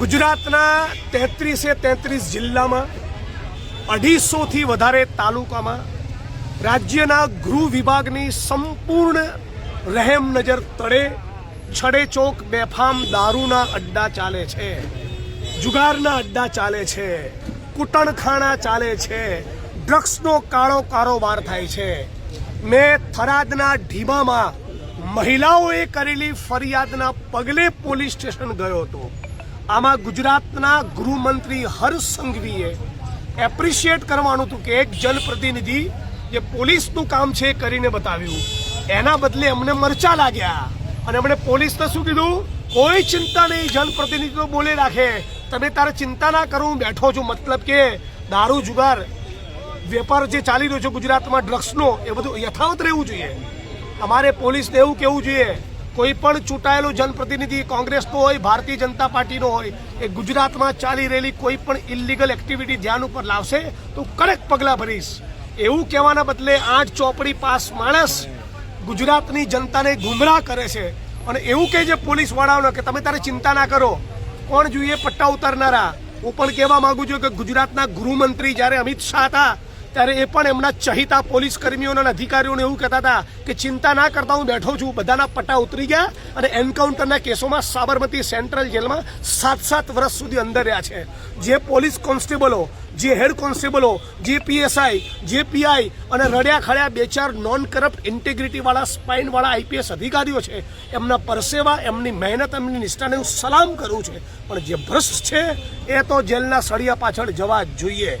ગુજરાતના તેત્રીસે તેત્રીસ જિલ્લામાં અઢીસોથી વધારે તાલુકામાં રાજ્યના ગૃહ વિભાગની સંપૂર્ણ રહેમ નજર તળે, છડે ચોક બેફામ દારૂના અડ્ડા ચાલે છે, જુગારના અડ્ડા ચાલે છે, કૂટણખાણા ચાલે છે, ડ્રગ્સનો કાળો કારોબાર થાય છે. મેં થરાદના ઢીમામાં મહિલાઓએ કરેલી ફરિયાદના પગલે પોલીસ સ્ટેશન ગયો હતો. આમાં ગુજરાતના ગૃહમંત્રી હર્ષ સંઘવીએ એપ્રિશિએટ કરવાનું હતું કે એક જનપ્રતિનિધિ જે પોલીસનું કામ છે કરીને બતાવ્યું. એના બદલે અમને મરચા લાગ્યા. અને એમણે પોલીસને શું કીધું? કોઈ ચિંતા નહીં જનપ્રતિનિધિ તો બોલે રાખે. તમે તારે ચિંતા ના કરો બેઠો છું. મતલબ કે દારૂ, જુગાર, વેપાર જે ચાલી રહ્યો છે ગુજરાતમાં, ડ્રગ્સનો, એ બધું યથાવત રહેવું જોઈએ. અમારે પોલીસને એવું કહેવું જોઈએ કોઈ પણ ચૂંટાયેલું જનપ્રતિનિધિ કોંગ્રેસનો હોય, ભારતીય જનતા પાર્ટીનો હોય, એ ગુજરાતમાં ચાલી રહેલી કોઈ પણ ઇલીગલ એક્ટિવિટી ધ્યાન ઉપર લાવશે તો કડક પગલાં ભરીશ. એવું કહેવાના બદલે આઠ ચોપડી પાસ માણસ ગુજરાતની જનતાને ગુમરાહ કરે છે. અને એવું કહે છે પોલીસવાળાઓને કે તમે તારે ચિંતા ના કરો. કોણ જોઈએ પટ્ટા ઉતારનારા? હું પણ કહેવા માંગુ છું કે ગુજરાતના ગૃહમંત્રી જ્યારે અમિત શાહ હતા ત્યારે એ પણ એમના ચહિતા પોલીસ કર્મીઓના અધિકારીઓને એવું કહેતા હતા કે ચિંતા ના કરતા હું બેઠો છું. બધાના પટ્ટા ઉતરી ગયા અને એન્કાઉન્ટરના કેસોમાં સાબરમતી સેન્ટ્રલ જેલમાં સાત સાત વર્ષ સુધી અંદર રહ્યા છે. જે પોલીસ કોન્સ્ટેબલો, જે હેડ કોન્સ્ટેબલો, જે પીએસઆઈ, જે પીઆઈ અને રડ્યા ખડ્યા બે ચાર નોન કરપ્ટ ઇન્ટેગ્રિટીવાળા સ્પાઇનવાળા આઈપીએસ અધિકારીઓ છે, એમના પરસેવા, એમની મહેનત, એમની નિષ્ઠાને હું સલામ કરું છું. પણ જે ભ્રષ્ટ છે, એ તો જેલના સળિયા પાછળ જવા જોઈએ.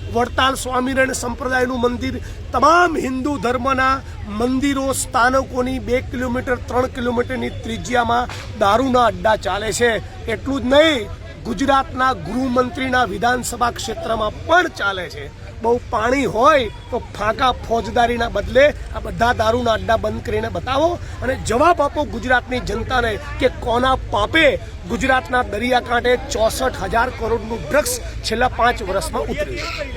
વડતાલ સ્વામિનારાયણ સંપ્રદાયનું મંદિર, તમામ હિન્દુ ધર્મના મંદિરો, સ્થાનકોની બે કિલોમીટર, ત્રણ કિલોમીટરની ત્રિજ્યામાં દારૂના અડ્ડા ચાલે છે. એટલું જ નહીં, ગુજરાતના ગૃહમંત્રીના વિધાનસભા ક્ષેત્રમાં પણ ચાલે છે. બહુ પાણી હોય તો ફાંકા ફોજદારીના બદલે આ બધા દારૂના અડ્ડા બંધ કરીને બતાવો અને જવાબ આપો ગુજરાતની જનતાને કે કોના પાપે ગુજરાતના દરિયાકાંઠે ચોસઠ હજાર કરોડનું ડ્રગ્સ છેલ્લા પાંચ વર્ષમાં ઉતર્યું